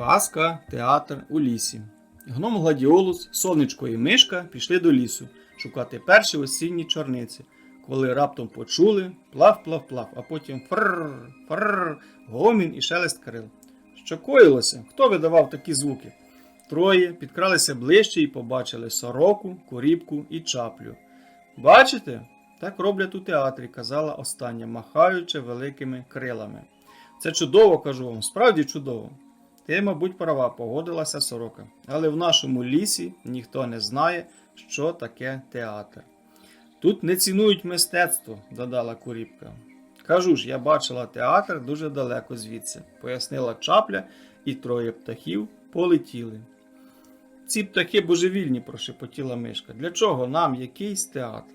Казка, театр у лісі. Гном Гладіолус, сонечко і мишка пішли до лісу шукати перші осінні чорниці, коли раптом почули плав-плав-плав, а потім фрррр, фрррр, гомін і шелест крил. Що коїлося? Хто видавав такі звуки? Троє підкралися ближче і побачили сороку, корібку і чаплю. Бачите? Так роблять у театрі, казала остання, махаючи великими крилами. Це чудово, кажу вам, справді чудово. Ти, мабуть, права, погодилася сорока. Але в нашому лісі ніхто не знає, що таке театр. Тут не цінують мистецтво, додала Куріпка. Кажу ж, я бачила театр дуже далеко звідси, пояснила чапля, і троє птахів полетіли. Ці птахи божевільні, прошепотіла мишка. Для чого нам якийсь театр?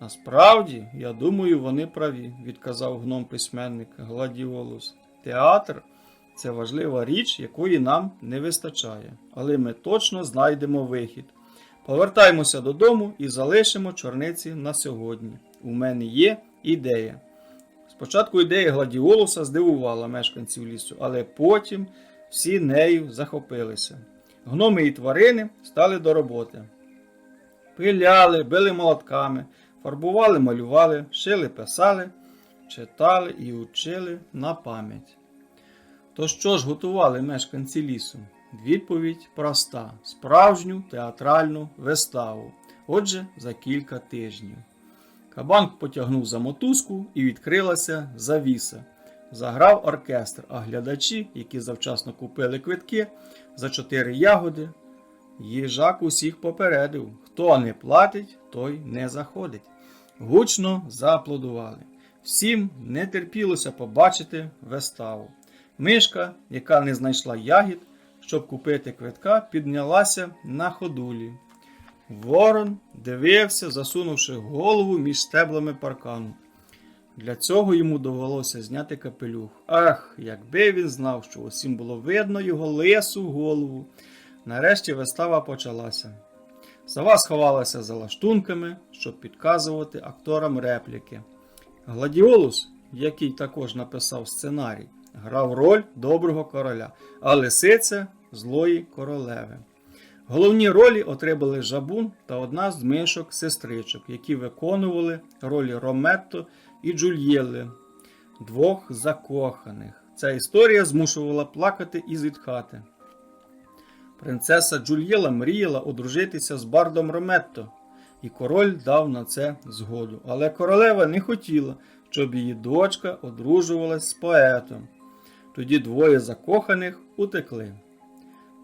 Насправді, я думаю, вони праві, відказав гном письменник Гладіолус. Театр це важлива річ, якої нам не вистачає, але ми точно знайдемо вихід. Повертаємося додому і залишимо чорниці на сьогодні. У мене є ідея. Спочатку ідея Гладіолуса здивувала мешканців лісу, але потім всі нею захопилися. Гноми і тварини стали до роботи. Пиляли, били молотками, фарбували, малювали, шили, писали, читали і учили на пам'ять. То що ж готували мешканці лісу? Відповідь проста: справжню театральну виставу. Отже, за кілька тижнів. Кабан потягнув за мотузку і відкрилася завіса. Заграв оркестр, а глядачі, які завчасно купили квитки за чотири ягоди, їжак усіх попередив: хто не платить, той не заходить. Гучно зааплодували. Всім не терпілося побачити виставу. Мишка, яка не знайшла ягід, щоб купити квитка, піднялася на ходулі. Ворон дивився, засунувши голову між стеблами паркану. Для цього йому довелося зняти капелюх. Ах, якби він знав, що усім було видно його лису голову. Нарешті вистава почалася. Сова сховалася за лаштунками, щоб підказувати акторам репліки. Гладіолус, який також написав сценарій, грав роль доброго короля, а лисиця злої королеви. Головні ролі отримали Жабун та одна з мишок сестричок, які виконували ролі Рометто і Джульєли, двох закоханих. Ця історія змушувала плакати і зітхати. Принцеса Джульєла мріяла одружитися з бардом Рометто, і король дав на це згоду. Але королева не хотіла, щоб її дочка одружувалась з поетом. Тоді двоє закоханих утекли.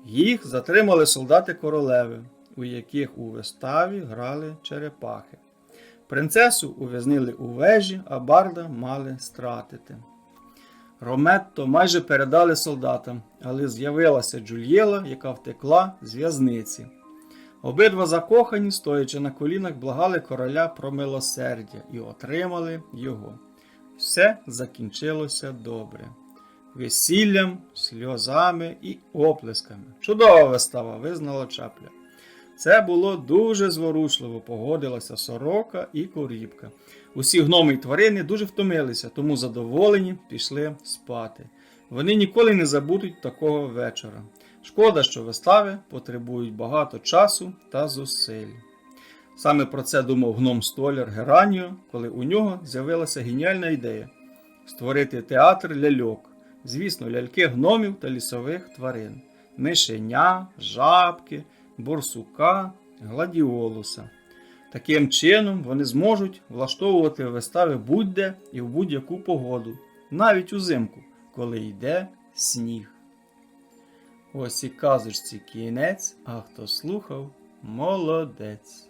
Їх затримали солдати королеви, у яких у виставі грали черепахи. Принцесу ув'язнили у вежі, а барда мали стратити. Рометто майже передали солдатам, але з'явилася Джульєла, яка втекла з в'язниці. Обидва закохані, стоячи на колінах, благали короля про милосердя і отримали його. Все закінчилося добре. Весіллям, сльозами і оплесками. Чудова вистава, визнала чапля. Це було дуже зворушливо, погодилася сорока і корібка. Усі гноми й тварини дуже втомилися, тому задоволені пішли спати. Вони ніколи не забудуть такого вечора. Шкода, що вистави потребують багато часу та зусиль. Саме про це думав гном столяр Гераніо, коли у нього з'явилася геніальна ідея створити театр ляльок. Звісно, ляльки гномів та лісових тварин, мишеня, жабки, борсука, гладіолуса. Таким чином вони зможуть влаштовувати вистави будь-де і в будь-яку погоду, навіть узимку, коли йде сніг. Ось і казочці кінець, а хто слухав, молодець.